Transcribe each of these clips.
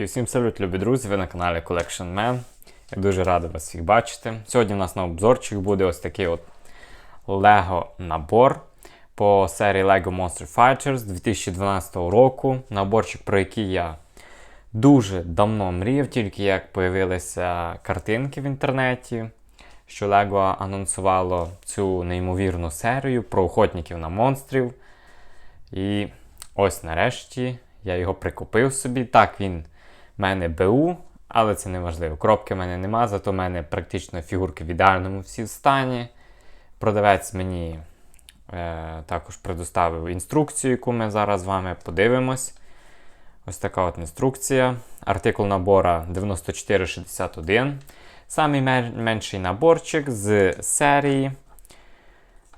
І всім салют, любі друзі! Ви на каналі Collection Man. Я дуже радий вас всіх бачити. Сьогодні у нас на обзорчик буде ось такий от Lego набор по серії Lego Monster Fighters 2012 року. Наборчик, про який я дуже давно мріяв, тільки як появилися картинки в інтернеті, що Lego анонсувало цю неймовірну серію про охотників на монстрів. І ось нарешті я його прикупив собі. Так, він мене БУ, але це не важливо. Кропки в мене нема, зато в мене практично фігурки в ідеальному всі стані. Продавець мені е, також предоставив інструкцію, яку ми зараз з вами подивимось. Ось така от інструкція. Артикул набора 9461. Самий менший наборчик з серії.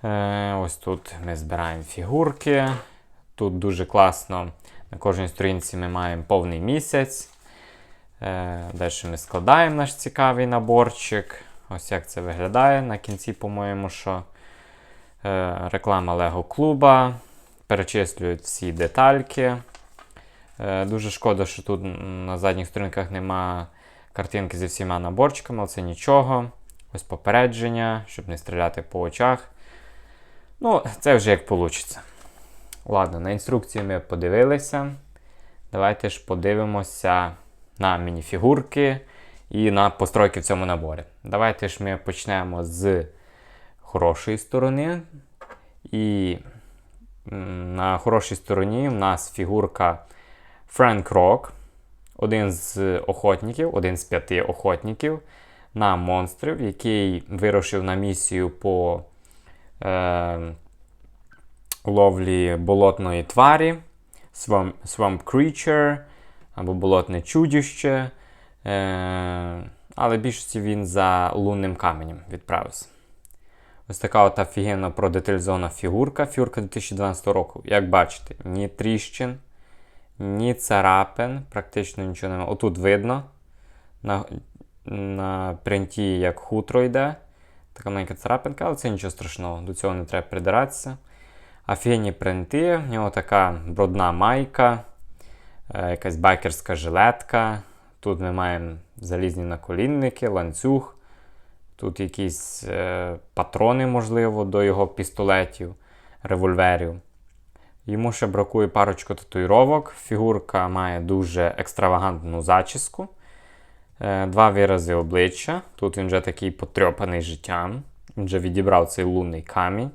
Е, ось тут ми збираємо фігурки. Тут дуже класно. На кожній сторінці ми маємо повний місяць. Е, далі ми складаємо наш цікавий наборчик. Ось як це виглядає. На кінці, по-моєму, що е, реклама Лего клуба. Перечислюють всі детальки. Е, дуже шкода, що тут на задніх сторінках нема картинки зі всіма наборчиками, але це нічого. Ось попередження, щоб не стріляти по очах. Ну, це вже як вийде. Ладно, на інструкцію ми подивилися. Давайте ж подивимося на мініфігурки і на постройки в цьому наборі. Давайте ж ми почнемо з хорошої сторони. І на хорошій стороні в нас фігурка Френк Рок, один з охотників, один з п'яти охотників на монстрів, який вирушив на місію по е, ловлі болотної тварі, Swamp, Swamp Creature або болотне чудіще. Е, але більшості він за лунним каменем відправився. Ось така от офігенна продеталізована фігурка. Фігурка 2012 року. Як бачите, ні тріщин, ні царапин, практично нічого немає. Отут видно. На, на принті як хутро йде. Така маленька царапинка, але це нічого страшного, до цього не треба придиратися. Офігенні принти, в нього така брудна майка, якась байкерська жилетка. Тут ми маємо залізні наколінники, ланцюг. Тут якісь е, патрони, можливо, до його пістолетів, револьверів. Йому ще бракує парочку татуїровок. Фігурка має дуже екстравагантну зачіску. Е, два вирази обличчя. Тут він вже такий потрьопаний життям. Він вже відібрав цей лунний камінь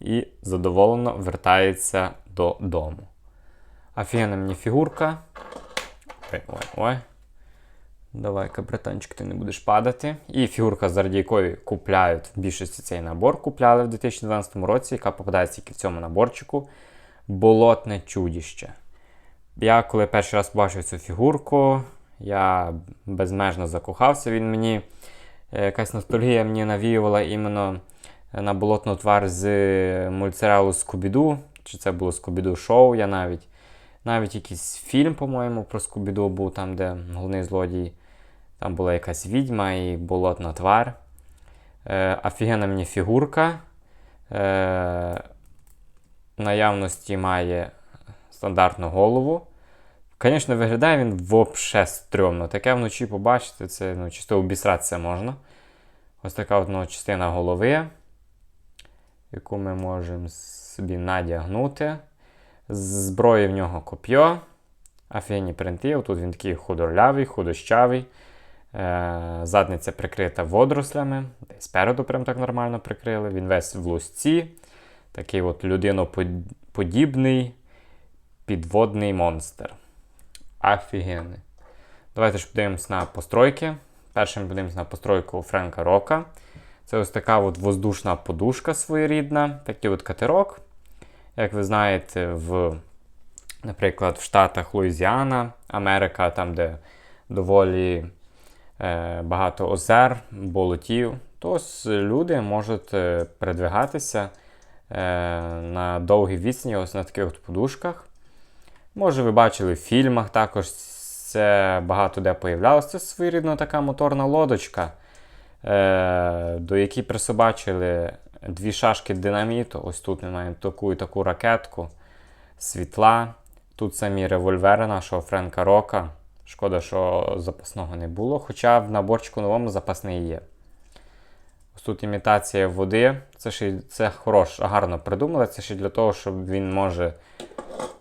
і задоволено вертається додому. Офігенна мені фігурка. Ой, ой, ой. Давай-ка, братанчик, ти не будеш падати. І фігурка, заради якої купляють в більшості цей набор, купляли в 2012 році, яка попадається тільки в цьому наборчику. Болотне чудіще. Я коли перший раз побачив цю фігурку, я безмежно закохався. Він мені е, якась ностальгія мені навіювала іменно на болотну твар з мультсеріалу Скубіду. Чи це було Скубіду шоу? Я навіть навіть якийсь фільм, по-моєму, про Скубіду був там, де головний злодій. Там була якась відьма і болотна твар. Е, офігенна мені фігурка. Е, наявності має стандартну голову. Звісно, виглядає він вообще стрьомно. Таке вночі побачити, це ну, чисто обісратися можна. Ось така от, ну, частина голови, яку ми можемо собі надягнути. Зброї в нього коп'є. Офігенні принти. Тут він такий худорлявий, худощавий. Е, задниця прикрита водорослями. Десь спереду прям так нормально прикрили. Він весь в лусці. Такий от людиноподібний підводний монстр. Офігенний. Давайте ж подивимось на постройки. Першим подивимось на постройку Френка Рока. Це ось така от воздушна подушка своєрідна, такий от катерок. Як ви знаєте, в, наприклад, в Штатах Луїзіана, Америка, там, де доволі е, багато озер, болотів, то люди можуть е, передвигатися е, на довгій відстані ось на таких от подушках. Може, ви бачили в фільмах також це багато де появлялося. Це своєрідна така моторна лодочка, е, до якій присобачили дві шашки динаміту. Ось тут ми маємо таку і таку ракетку, світла. Тут самі револьвери нашого Френка Рока, Шкода, що запасного не було, хоча в наборчику новому запасний є. Ось тут імітація води. Це ще це хорош, гарно придумали. Це ще для того, щоб він може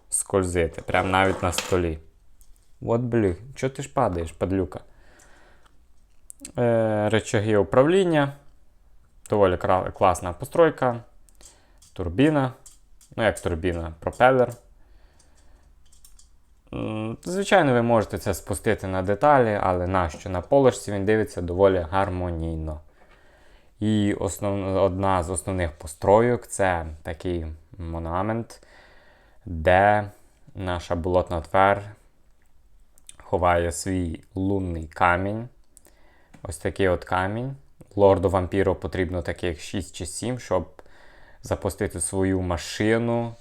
скользити. Прямо навіть на столі. От блін, чого ти ж падаєш, падлюка? Е, речаги управління. Доволі класна постройка. Турбіна. Ну, як турбіна, пропелер. Звичайно, ви можете це спустити на деталі, але нащо? На полочці він дивиться доволі гармонійно. І основ... одна з основних постройок це такий монумент, де наша болотна твер ховає свій лунний камінь. Ось такий от камінь. Лорду вампіру потрібно таких 6 чи 7, щоб запустити свою машину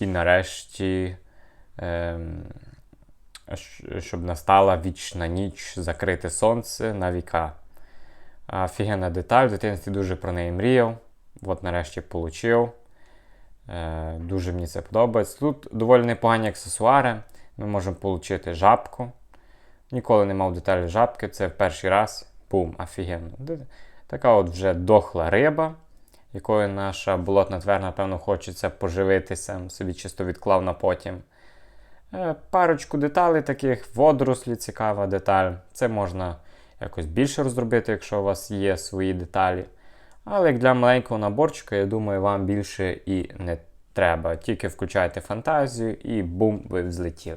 і нарешті. Ем, щоб настала вічна ніч, закрите сонце на віка. Офігенна деталь, в дитинстві дуже про неї мріяв. От нарешті получив. Е, дуже мені це подобається. Тут доволі непогані аксесуари. Ми можемо отримати жабку. Ніколи не мав деталі жабки, це в перший раз. Бум, офігенно. Така от вже дохла риба, якою наша болотна твер, напевно, хочеться поживитися, собі чисто відклав на потім. Е, Парочку деталей таких, водорослі цікава деталь. Це можна якось більше розробити, якщо у вас є свої деталі. Але як для маленького наборчика, я думаю, вам більше і не треба. Тільки включайте фантазію і бум, ви взлетіли.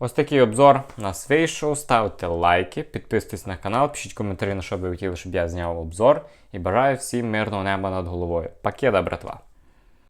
Ось такий обзор у нас вийшов. Ставте лайки, підписуйтесь на канал, пишіть коментарі, на що би хотіли, щоб я зняв обзор. І бажаю всім мирного неба над головою. Пакеда, братва!